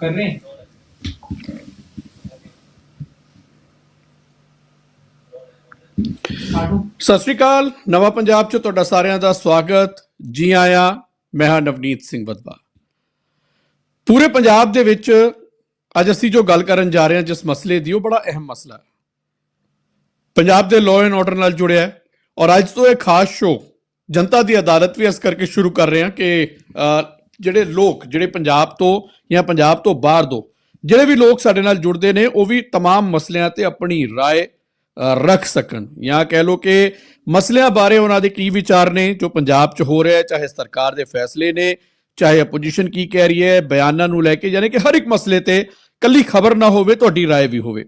कर रहे हैं ਆਟੋ ਸਤਿ ਸ਼੍ਰੀ ਅਕਾਲ ਨਵਾਂ ਪੰਜਾਬ 'ਚ ਤੁਹਾਡਾ ਸਾਰਿਆਂ ਦਾ ਸਵਾਗਤ ਜੀ ਆਇਆਂ ਮੈਂ ਹਾਂ ਨਵਨੀਤ ਸਿੰਘ ਵਦਵਾ ਪੂਰੇ ਪੰਜਾਬ ਦੇ ਵਿੱਚ ਅੱਜ ਅਸੀਂ ਜੋ ਗੱਲ ਕਰਨ ਜਾ ਰਹੇ ਹਾਂ ਜਿਸ ਮਸਲੇ ਦੀ ਉਹ ਬੜਾ ਅਹਿਮ ਮਸਲਾ ਹੈ ਪੰਜਾਬ ਦੇ ਲਾਅ ਐਂਡ ਆਰਡਰ ਨਾਲ ਜੁੜਿਆ ਹੈ ਔਰ ਅੱਜ ਤੋਂ ਇਹ ਖਾਸ ਸ਼ੋਅ ਜਨਤਾ ਦੀ ਅਦਾਲਤ ਵੀ ਇਸ ਕਰਕੇ ਸ਼ੁਰੂ ਕਰ ਰਹੇ ਹਾਂ ਕਿ ਅ, ਜਿਹੜੇ ਲੋਕ ਜਿਹੜੇ ਪੰਜਾਬ ਤੋਂ ਜਾਂ ਪੰਜਾਬ ਤੋਂ ਬਾਹਰ ਤੋਂ ਜਿਹੜੇ ਵੀ ਲੋਕ ਸਾਡੇ ਨਾਲ ਜੁੜਦੇ ਨੇ ਉਹ ਵੀ तमाम ਮਸਲਿਆਂ ਤੇ ਆਪਣੀ رائے ਅ, ਰੱਖ ਸਕਣ ਜਾਂ ਕਹਿ ਲਓ ਕਿ ਮਸਲਿਆਂ ਬਾਰੇ ਉਹਨਾਂ ਦੇ ਕੀ ਵਿਚਾਰ ਨੇ ਜੋ ਪੰਜਾਬ 'ਚ ਹੋ ਰਿਹਾ ਹੈ ਚਾਹੇ ਸਰਕਾਰ ਦੇ ਫੈਸਲੇ ਨੇ ਚਾਹੇ ਆਪੋਜੀਸ਼ਨ ਕੀ ਕਹਿ ਰਹੀ ਹੈ ਬਿਆਨਾਂ ਨੂੰ ਲੈ ਕੇ ਯਾਨੀ ਕਿ ਹਰ ਇੱਕ ਮਸਲੇ ਤੇ ਕੱਲੀ ਖਬਰ ਨਾ ਹੋਵੇ ਤੁਹਾਡੀ رائے ਵੀ ਹੋਵੇ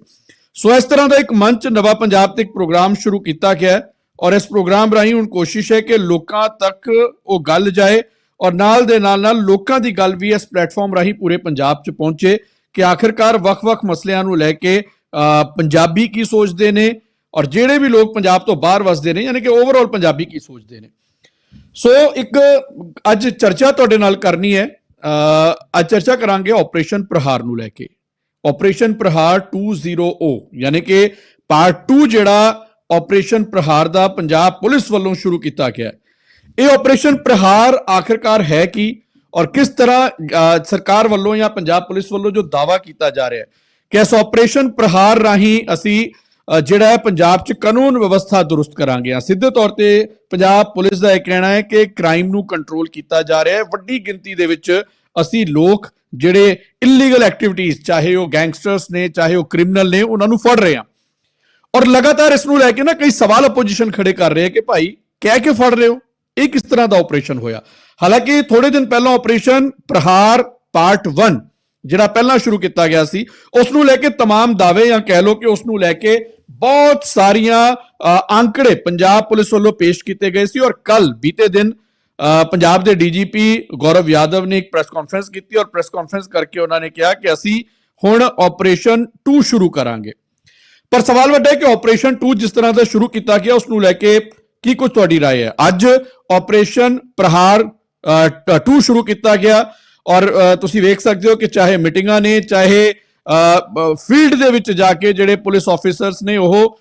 ਸੋ ਇਸ ਤਰ੍ਹਾਂ ਦਾ ਇੱਕ ਮੰਚ ਨਵਾਂ ਪੰਜਾਬ ਤੇ ਇੱਕ ਪ੍ਰੋਗਰਾਮ ਸ਼ੁਰੂ ਕੀਤਾ ਗਿਆ ਹੈ ਔਰ ਇਸ ਪ੍ਰੋਗਰਾਮ ਰਾਹੀਂ ਹੁਣ ਕੋਸ਼ਿਸ਼ ਹੈ ਕਿ ਲੋਕਾਂ ਤੱਕ ਉਹ ਗੱਲ ਜਾਏ ਔਰ ਨਾਲ ਦੇ ਨਾਲ ਨਾਲ ਲੋਕਾਂ ਦੀ ਗੱਲ ਵੀ ਇਸ ਪਲੇਟਫਾਰਮ ਰਾਹੀਂ ਪੂਰੇ ਪੰਜਾਬ 'ਚ ਪਹੁੰਚੇ ਕਿ ਆਖਿਰਕਾਰ ਵੱਖ-ਵੱਖ ਮਸਲਿਆਂ ਨੂੰ ਲੈ ਕੇ ਪੰਜਾਬੀ ਕੀ ਸੋਚਦੇ ਨੇ ਔਰ ਜਿਹੜੇ ਵੀ ਲੋਕ ਪੰਜਾਬ ਤੋਂ ਬਾਹਰ ਵਸਦੇ ਨੇ, ਯਾਨੀ ਕਿ ਓਵਰਆਲ ਪੰਜਾਬੀ ਕੀ ਸੋਚਦੇ ਨੇ। ਸੋ ਇੱਕ ਅੱਜ ਚਰਚਾ ਤੁਹਾਡੇ ਨਾਲ ਕਰਨੀ ਹੈ। ਅੱਜ ਚਰਚਾ ਕਰਾਂਗੇ ਆਪਰੇਸ਼ਨ ਪ੍ਰਹਾਰ ਨੂੰ ਲੈ ਕੇ। ਆਪਰੇਸ਼ਨ ਪ੍ਰਹਾਰ 20O ਯਾਨੀ ਕਿ ਪਾਰਟ 2 ਜਿਹੜਾ ਆਪਰੇਸ਼ਨ ਪ੍ਰਹਾਰ ਦਾ ਪੰਜਾਬ ਪੁਲਿਸ ਵੱਲੋਂ ਸ਼ੁਰੂ ਕੀਤਾ ਗਿਆ ਹੈ। ਇਹ ਆਪਰੇਸ਼ਨ ਪ੍ਰਹਾਰ ਆਖਿਰਕਾਰ ਹੈ ਕੀ? ਔਰ ਕਿਸ ਤਰ੍ਹਾਂ ਸਰਕਾਰ ਵੱਲੋਂ ਜਾਂ ਪੰਜਾਬ ਪੁਲਿਸ ਵੱਲੋਂ ਜੋ ਦਾਵਾ ਕੀਤਾ ਜਾ ਰਿਹਾ ਹੈ, ਕਿ ਇਸ ਆਪਰੇਸ਼ਨ ਪ੍ਰਹਾਰ ਰਾਹੀਂ ਅਸੀਂ ਜਿਹੜਾ ਹੈ ਪੰਜਾਬ 'ਚ ਕਾਨੂੰਨ ਵਿਵਸਥਾ ਦਰੁਸਤ ਕਰਾਂਗੇ। ਆ ਸਿੱਧੇ ਤੌਰ ਤੇ ਪੰਜਾਬ ਪੁਲਿਸ ਦਾ ਇਹ ਕਹਿਣਾ ਹੈ ਕਿ ਕ੍ਰਾਈਮ ਨੂੰ ਕੰਟਰੋਲ ਕੀਤਾ ਜਾ ਰਿਹਾ ਹੈ। ਵੱਡੀ ਗਿਣਤੀ ਦੇ ਵਿੱਚ ਅਸੀਂ ਲੋਕ ਜਿਹੜੇ ਇਲੀਗਲ ਐਕਟੀਵਿਟੀਜ਼ ਚਾਹੇ ਉਹ ਗੈਂਗਸਟਰਸ ਨੇ, ਚਾਹੇ ਉਹ ਕ੍ਰਿਮੀਨਲ ਨੇ, ਉਹਨਾਂ ਨੂੰ ਫੜ ਰਹੇ ਆ ਔਰ ਲਗਾਤਾਰ ਇਸ ਨੂੰ ਲੈ ਕੇ ਨਾ ਕਈ ਸਵਾਲ ਆਪੋਜੀਸ਼ਨ ਖੜੇ ਕਰ ਰਹੇ ਹੈ ਕਿ ਭਾਈ, ਕਹਿ ਕੇ ਫੜ ਰਹੇ ਹੋ? ਇਹ ਕਿਸ ਤਰ੍ਹਾਂ ਦਾ ਆਪਰੇਸ਼ਨ ਹੋਇਆ ਹਾਲਾਂਕਿ ਥੋੜੇ ਦਿਨ ਪਹਿਲਾਂ ਆਪਰੇਸ਼ਨ ਪ੍ਰਹਾਰ ਪਾਰਟ 1 ਜਿਹੜਾ ਪਹਿਲਾਂ ਸ਼ੁਰੂ ਕੀਤਾ ਗਿਆ ਸੀ ਉਸ ਨੂੰ ਲੈ ਕੇ तमाम ਦਾਅਵੇ ਜਾਂ ਕਹਿ ਲਓ ਕਿ ਉਸ ਨੂੰ ਲੈ ਕੇ ਬਹੁਤ ਸਾਰੀਆਂ ਅ, ਅੰਕੜੇ ਪੰਜਾਬ ਪੁਲਿਸ ਵੱਲੋਂ ਪੇਸ਼ ਕੀਤੇ ਗਏ ਸੀ ਔਰ ਕੱਲ ਬੀਤੇ ਦਿਨ ਅ, ਪੰਜਾਬ ਦੇ ਡੀਜੀਪੀ ਗੌਰਵ ਯਾਦਵ ਨੇ ਇੱਕ ਪ੍ਰੈਸ ਕਾਨਫਰੰਸ ਕੀਤੀ ਔਰ ਪ੍ਰੈਸ ਕਾਨਫਰੰਸ ਕਰਕੇ ਉਹਨਾਂ ਨੇ ਕਿਹਾ ਕਿ ਅਸੀਂ ਹੁਣ ਆਪਰੇਸ਼ਨ 2 ਸ਼ੁਰੂ ਕਰਾਂਗੇ ਪਰ ਸਵਾਲ ਵੱਡਾ ਹੈ ਕਿ ਆਪਰੇਸ਼ਨ 2 ਜਿਸ ਤਰ੍ਹਾਂ ਦਾ ਸ਼ੁਰੂ ਕੀਤਾ ਗਿਆ ਉਸ ਨੂੰ ਲੈ ਕੇ ਕੀ ਕੁਝ ਤੁਹਾਡੀ رائے ਹੈ ਅੱਜ ਆਪਰੇਸ਼ਨ ਪ੍ਰਹਾਰ 2 ਸ਼ੁਰੂ ਕੀਤਾ ਗਿਆ ਔਰ ਅ, ਤੁਸੀਂ ਵੇਖ ਸਕਦੇ ਹੋ ਕਿ ਚਾਹੇ ਮੀਟਿੰਗਾਂ ਨੇ ਚਾਹੇ ਫੀਲਡ ਦੇ ਵਿੱਚ ਜਾ ਕੇ ਜਿਹੜੇ ਪੁਲਿਸ ਆਫੀਸਰਸ ਨੇ ਉਹ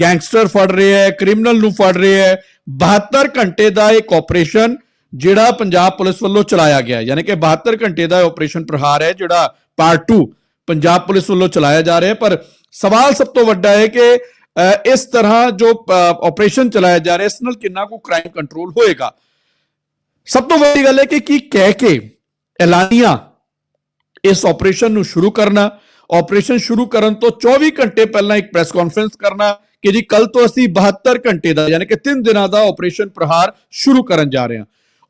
ਗੈਂਗਸਟਰ ਫੜ ਰਹੇ ਹੈ ਕ੍ਰਿਮੀਨਲ ਨੂੰ ਫੜ ਰਹੇ ਹੈ 72 ਘੰਟੇ ਦਾ ਇੱਕ ਆਪਰੇਸ਼ਨ ਜਿਹੜਾ ਪੰਜਾਬ ਪੁਲਿਸ ਵੱਲੋਂ ਚਲਾਇਆ ਗਿਆ ਯਾਨੀ ਕਿ 72 ਘੰਟੇ ਦਾ ਆਪਰੇਸ਼ਨ ਪ੍ਰਹਾਰ ਹੈ ਜਿਹੜਾ ਪਾਰਟ 2 ਪੰਜਾਬ ਪੁਲਿਸ ਵੱਲੋਂ ਚਲਾਇਆ ਜਾ ਰਿਹਾ ਹੈ ਪਰ ਸਵਾਲ ਸਭ ਤੋਂ ਵੱਡਾ ਹੈ ਕਿ ਅ, ਇਸ ਤਰ੍ਹਾਂ ਜੋ ਆਪਰੇਸ਼ਨ ਚਲਾਇਆ ਜਾ ਰਿਹਾ ਇਸ ਨਾਲ ਕਿੰਨਾ ਕੁ ਕ੍ਰਾਈਮ ਕੰਟਰੋਲ ਹੋਏਗਾ ਸਭ ਤੋਂ ਵੱਡੀ ਗੱਲ ਹੈ ਕਿ ਕੀ ਕਹਿ ਕੇ ਐਲਾਨੀਆਂ ਇਸ ਆਪਰੇਸ਼ਨ ਨੂੰ ਸ਼ੁਰੂ ਕਰਨਾ ਆਪਰੇਸ਼ਨ ਸ਼ੁਰੂ ਕਰਨ ਤੋਂ 24 ਘੰਟੇ ਪਹਿਲਾਂ ਇੱਕ ਪ੍ਰੈਸ ਕਾਨਫਰੰਸ ਕਰਨਾ ਕਿ ਜੀ ਕੱਲ ਤੋਂ ਅਸੀਂ 72 ਘੰਟੇ ਦਾ ਯਾਨੀ ਕਿ 3 ਦਿਨਾਂ ਦਾ ਆਪਰੇਸ਼ਨ ਪ੍ਰਹਾਰ ਸ਼ੁਰੂ ਕਰਨ ਜਾ ਰਹੇ ਹਾਂ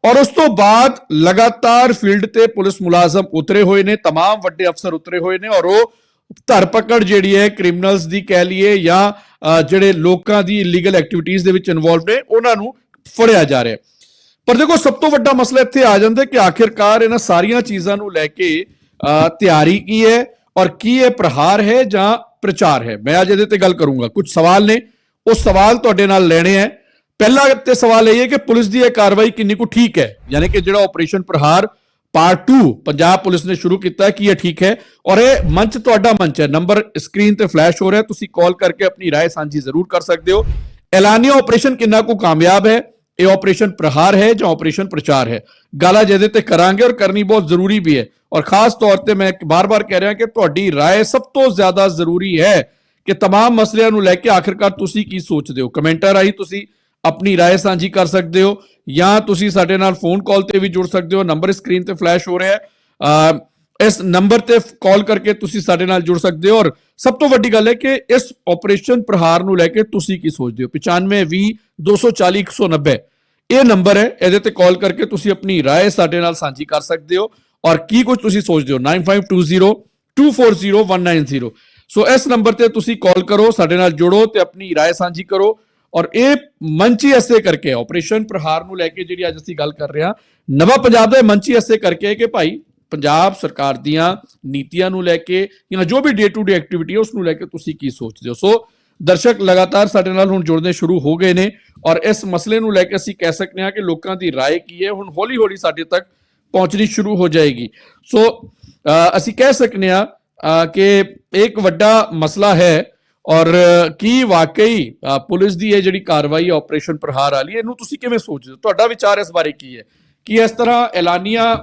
ਔਰ ਉਸ ਤੋਂ ਬਾਅਦ ਲਗਾਤਾਰ ਫੀਲਡ ਤੇ ਪੁਲਿਸ ਮੁਲਾਜ਼ਮ ਉਤਰੇ ਹੋਏ ਨੇ तमाम ਵੱਡੇ ਅਫਸਰ ਉਤਰੇ ਹੋਏ ਨੇ ਔਰ ਉਹ ਧਰਪਕੜ ਜਿਹੜੀ ਹੈ ਕ੍ਰਿਮੀਨਲਸ ਦੀ ਕਹਿ ਲਈਏ ਜਾਂ ਜਿਹੜੇ ਲੋਕਾਂ ਦੀ ਇਲੀਗਲ ਐਕਟੀਵਿਟੀਜ਼ ਦੇ ਵਿੱਚ ਇਨਵੋਲਵ ਨੇ ਉਹਨਾਂ ਨੂੰ ਫੜਿਆ ਜਾ ਰਿਹਾ ਪਰ ਦੇਖੋ ਸਭ ਤੋਂ ਵੱਡਾ ਮਸਲਾ ਇੱਥੇ ਆ ਜਾਂਦਾ ਕਿ ਆਖਿਰਕਾਰ ਇਹਨਾਂ ਸਾਰੀਆਂ ਚੀਜ਼ਾਂ ਨੂੰ ਲੈ ਕੇ ਅ, ਤਿਆਰੀ ਕੀ ਹੈ ਔਰ ਕੀ ਇਹ ਪ੍ਰਹਾਰ ਹੈ ਜਾਂ ਪ੍ਰਚਾਰ ਹੈ? ਮੈਂ ਅੱਜ ਇਹਦੇ ਤੇ ਗੱਲ ਕਰੂੰਗਾ। ਕੁਝ ਸਵਾਲ ਨੇ ਉਹ ਸਵਾਲ ਤੁਹਾਡੇ ਨਾਲ ਲੈਣੇ ਹੈ। ਪਹਿਲਾ ਤੇ ਸਵਾਲ ਇਹ ਹੈ ਕਿ ਪੁਲਿਸ ਦੀ ਇਹ ਕਾਰਵਾਈ ਕਿੰਨੀ ਕੁ ਠੀਕ ਹੈ? ਯਾਨੀ ਕਿ ਜਿਹੜਾ operation Prahar part 2 Punjab police ਨੇ ਸ਼ੁਰੂ ਕੀਤਾ ਹੈ, ਕੀ ਇਹ ਠੀਕ ਹੈ ਔਰ ਇਹ ਮੰਚ ਤੁਹਾਡਾ ਮੰਚ ਹੈ ਨੰਬਰ ਸਕਰੀਨ ਤੇ ਫਲੈਸ਼ ਹੋ ਰਿਹਾ ਹੈ, ਤੁਸੀਂ ਕਾਲ ਕਰਕੇ ਆਪਣੀ رائے ਸਾਂਝੀ ਜ਼ਰੂਰ ਕਰ ਸਕਦੇ ਹੋ ਐਲਾਨੀਆ ਆਪਰੇਸ਼ਨ ਕਿੰਨਾ ਕੁ ਕਾਮਯਾਬ ਹੈ ਇਹ ਆਪਰੇਸ਼ਨ ਪ੍ਰਹਾਰ ਹੈ ਜਾਂ ਆਪਰੇਸ਼ਨ ਪ੍ਰਚਾਰ ਹੈ ਗਾਲਾ ਜਿਹਦੇ ਤੇ ਕਰਾਂਗੇ ਔਰ ਕਰਨੀ ਬਹੁਤ ਜ਼ਰੂਰੀ ਵੀ ਹੈ ਔਰ ਖਾਸ ਤੌਰ ਤੇ ਮੈਂ ਬਾਰ-ਬਾਰ ਕਹਿ ਰਿਹਾ ਕਿ ਤੁਹਾਡੀ رائے ਸਭ ਤੋਂ ਜ਼ਿਆਦਾ ਜ਼ਰੂਰੀ ਹੈ ਕਿ तमाम ਮਸਲਿਆਂ ਨੂੰ ਲੈ ਕੇ ਆਖਿਰਕਾਰ ਤੁਸੀਂ ਕੀ ਸੋਚਦੇ ਹੋ ਕਮੈਂਟਰ ਰਾਹੀਂ ਤੁਸੀਂ ਆਪਣੀ رائے ਸਾਂਝੀ ਕਰ ਸਕਦੇ ਹੋ ਜਾਂ ਤੁਸੀਂ ਸਾਡੇ ਨਾਲ ਫੋਨ ਕਾਲ ਤੇ ਵੀ ਜੁੜ ਸਕਦੇ ਹੋ ਨੰਬਰ ਸਕਰੀਨ ਤੇ ਫਲੈਸ਼ ਹੋ ਰਿਹਾ ਹੈ ਅ, ਇਸ ਨੰਬਰ ਤੇ ਕਾਲ ਕਰਕੇ ਤੁਸੀਂ ਸਾਡੇ ਨਾਲ ਜੁੜ ਸਕਦੇ ਹੋ ਔਰ ਸਭ ਤੋਂ ਵੱਡੀ ਗੱਲ ਹੈ ਕਿ ਇਸ ਆਪਰੇਸ਼ਨ ਪ੍ਰਹਾਰ ਨੂੰ ਲੈ ਕੇ ਤੁਸੀਂ ਕੀ ਸੋਚਦੇ ਹੋ 95 20 240 190 ਇਹ ਨੰਬਰ ਹੈ ਇਹਦੇ ਤੇ ਕਾਲ ਕਰਕੇ ਤੁਸੀਂ ਆਪਣੀ رائے ਸਾਡੇ ਨਾਲ ਸਾਂਝੀ ਕਰ ਸਕਦੇ ਹੋ ਔਰ ਕੀ ਕੁਝ ਤੁਸੀਂ ਸੋਚਦੇ ਹੋ 9520 240190 ਸੋ ਇਸ ਨੰਬਰ ਤੇ ਤੁਸੀਂ ਕਾਲ ਕਰੋ ਸਾਡੇ ਨਾਲ ਜੁੜੋ ਤੇ ਆਪਣੀ رائے ਸਾਂਝੀ ਕਰੋ ਔਰ ਇਹ ਮੰਚੀ ਐਸੇ ਕਰਕੇ ਆਪਰੇਸ਼ਨ ਪ੍ਰਹਾਰ ਨੂੰ ਲੈ ਕੇ ਜਿਹੜੀ ਅੱਜ ਅਸੀਂ ਗੱਲ ਕਰ ਰਹੇ ਹਾਂ ਨਵਾਂ ਪੰਜਾਬ ਦਾ ਇਹ ਮੰਚੀ ਐਸੇ ਕਰਕੇ ਕਿ ਭਾਈ ਪੰਜਾਬ ਸਰਕਾਰ ਦੀਆਂ ਨੀਤੀਆਂ ਨੂੰ ਲੈ ਕੇ ਜਾਂ ਜੋ ਵੀ ਡੇ ਟੂ ਡੇ ਐਕਟੀਵਿਟੀ ਹੈ ਉਸ ਨੂੰ ਲੈ ਕੇ ਤੁਸੀਂ ਕੀ ਸੋਚਦੇ ਹੋ ਸੋ ਦਰਸ਼ਕ ਲਗਾਤਾਰ ਸਾਡੇ ਨਾਲ ਹੁਣ ਜੁੜਨੇ ਸ਼ੁਰੂ ਹੋ ਗਏ ਨੇ ਔਰ ਇਸ ਮਸਲੇ ਨੂੰ ਲੈ ਕੇ ਅਸੀਂ ਕਹਿ ਸਕਦੇ ਹਾਂ ਕਿ ਲੋਕਾਂ ਦੀ رائے ਕੀ ਹੈ ਹੁਣ ਹੌਲੀ ਹੌਲੀ ਸਾਡੇ ਤੱਕ ਪਹੁੰਚਣੀ ਸ਼ੁਰੂ ਹੋ ਜਾਏਗੀ ਸੋ ਅ, ਅਸੀਂ ਕਹਿ ਸਕਨੇ ਆ ਕਿ ਇਹ ਇੱਕ ਵੱਡਾ ਮਸਲਾ ਹੈ ਔਰ ਕੀ ਵਾਕਈ ਪੁਲਿਸ ਦੀ ਇਹ ਜਿਹੜੀ ਕਾਰਵਾਈ ਆਪਰੇਸ਼ਨ ਪ੍ਰਹਾਰ ਵਾਲੀ, ਇਹਨੂੰ ਤੁਸੀਂ ਕਿਵੇਂ ਸੋਚਦੇ ਹੋ? ਤੁਹਾਡਾ ਵਿਚਾਰ ਇਸ ਬਾਰੇ ਕੀ ਹੈ? ਕਿ ਇਸ ਤਰ੍ਹਾਂ ਐਲਾਨੀਆਂ,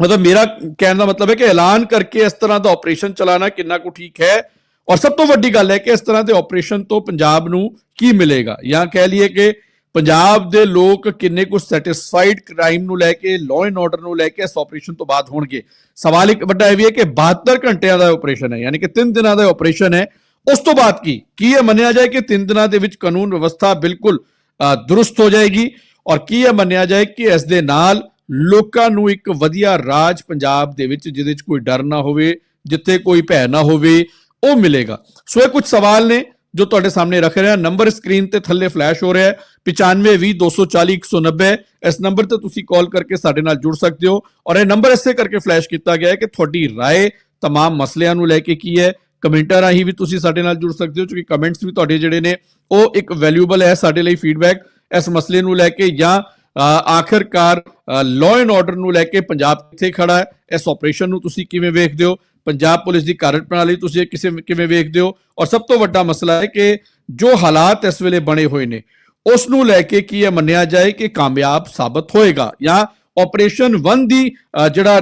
ਮਤਲਬ ਮੇਰਾ ਕਹਿਣ ਦਾ ਮਤਲਬ ਹੈ ਕਿ ਐਲਾਨ ਕਰਕੇ ਇਸ ਤਰ੍ਹਾਂ ਦਾ ਆਪਰੇਸ਼ਨ ਚਲਾਣਾ ਕਿੰਨਾ ਕੁ ਠੀਕ ਹੈ? ਔਰ ਸਭ ਤੋਂ ਵੱਡੀ ਗੱਲ ਹੈ ਕਿ ਇਸ ਤਰ੍ਹਾਂ ਦੇ ਆਪਰੇਸ਼ਨ ਤੋਂ ਪੰਜਾਬ ਨੂੰ ਕੀ ਮਿਲੇਗਾ? ਜਾਂ ਕਹਿ ਲਈਏ ਕਿ ਪੰਜਾਬ ਦੇ ਲੋਕ ਕਿੰਨੇ ਕੁ ਸੈਟੀਸਫਾਈਡ ਕ੍ਰਾਈਮ ਨੂੰ ਲੈ ਕੇ ਲਾਅ ਐਂਡ ਆਰਡਰ ਨੂੰ ਲੈ ਕੇ ਇਸ ਆਪਰੇਸ਼ਨ ਤੋਂ ਬਾਅਦ ਹੋਣਗੇ? ਸਵਾਲ ਇੱਕ ਵੱਡਾ ਇਹ ਵੀ ਹੈ ਕਿ 72 ਘੰਟਿਆਂ ਦਾ ਆਪਰੇਸ਼ਨ ਹੈ, ਯਾਨੀ ਕਿ 3 ਦਿਨਾਂ ਦਾ ਆਪਰੇਸ਼ਨ ਹੈ। ਉਸ ਤੋਂ ਬਾਅਦ ਕੀ ਕੀ ਇਹ ਮੰਨਿਆ ਜਾਏ ਕਿ 3 ਦਿਨਾਂ ਦੇ ਵਿੱਚ ਕਾਨੂੰਨ ਵਿਵਸਥਾ ਬਿਲਕੁਲ ਅ, ਦਰੁਸਤ ਹੋ ਜਾਏਗੀ ਔਰ ਕੀ ਇਹ ਮੰਨਿਆ ਜਾਏ ਕਿ ਇਸ ਦੇ ਨਾਲ ਲੋਕਾਂ ਨੂੰ ਇੱਕ ਵਧੀਆ ਰਾਜ ਪੰਜਾਬ ਦੇ ਵਿੱਚ ਜਿਹਦੇ 'ਚ ਕੋਈ ਡਰ ਨਾ ਹੋਵੇ ਜਿੱਥੇ ਕੋਈ ਭੈ ਨਾ ਹੋਵੇ ਉਹ ਮਿਲੇਗਾ ਸੋ ਇਹ ਕੁਝ ਸਵਾਲ ਨੇ ਜੋ ਤੁਹਾਡੇ ਸਾਹਮਣੇ ਰੱਖ ਰਿਹਾ ਨੰਬਰ ਸਕਰੀਨ ਤੇ ਥੱਲੇ ਫਲੈਸ਼ ਹੋ ਰਿਹਾ ਹੈ 9520240190 ਇਸ ਨੰਬਰ ਤੇ ਤੁਸੀਂ ਕਾਲ ਕਰਕੇ ਸਾਡੇ ਨਾਲ ਜੁੜ ਸਕਦੇ ਹੋ ਔਰ ਇਹ ਨੰਬਰ ਇਸੇ ਕਰਕੇ ਫਲੈਸ਼ ਕੀਤਾ ਗਿਆ ਹੈ ਕਿ ਤੁਹਾਡੀ رائے तमाम ਮਸਲਿਆਂ ਨੂੰ ਲੈ ਕੇ ਕੀ ਹੈ ਕਮੈਂਟਾਂ ਰਾਹੀਂ ਵੀ ਤੁਸੀਂ ਸਾਡੇ ਨਾਲ ਜੁੜ ਸਕਦੇ ਹੋ ਕਿਉਂਕਿ ਕਮੈਂਟਸ ਵੀ ਤੁਹਾਡੇ ਜਿਹੜੇ ਨੇ ਉਹ ਇੱਕ ਵੈਲਿਊਬਲ ਹੈ ਸਾਡੇ ਲਈ ਫੀਡਬੈਕ ਇਸ ਮਸਲੇ ਨੂੰ ਲੈ ਕੇ ਜਾਂ ਅ, ਆਖਰਕਾਰ ਲਾਅ ਐਂਡ ਆਰਡਰ ਨੂੰ ਲੈ ਕੇ ਪੰਜਾਬ ਕਿੱਥੇ ਖੜਾ ਹੈ ਇਸ ਆਪਰੇਸ਼ਨ ਨੂੰ ਤੁਸੀਂ ਕਿਵੇਂ ਵੇਖਦੇ ਹੋ ਪੰਜਾਬ ਪੁਲਿਸ ਦੀ ਕਾਰਜ ਪ੍ਰਣਾਲੀ ਤੁਸੀਂ ਇਹ ਕਿਸੇ ਕਿਵੇਂ ਵੇਖਦੇ ਹੋ ਔਰ ਸਭ ਤੋਂ ਵੱਡਾ ਮਸਲਾ ਹੈ ਕਿ ਜੋ ਹਾਲਾਤ ਇਸ ਵੇਲੇ ਬਣੇ ਹੋਏ ਨੇ ਉਸ ਨੂੰ ਲੈ ਕੇ ਕੀ ਇਹ ਮੰਨਿਆ ਜਾਏ ਕਿ ਕਾਮਯਾਬ ਸਾਬਤ ਹੋਏਗਾ ਜਾਂ ਆਪਰੇਸ਼ਨ 1 ਦੀ ਜਿਹੜਾ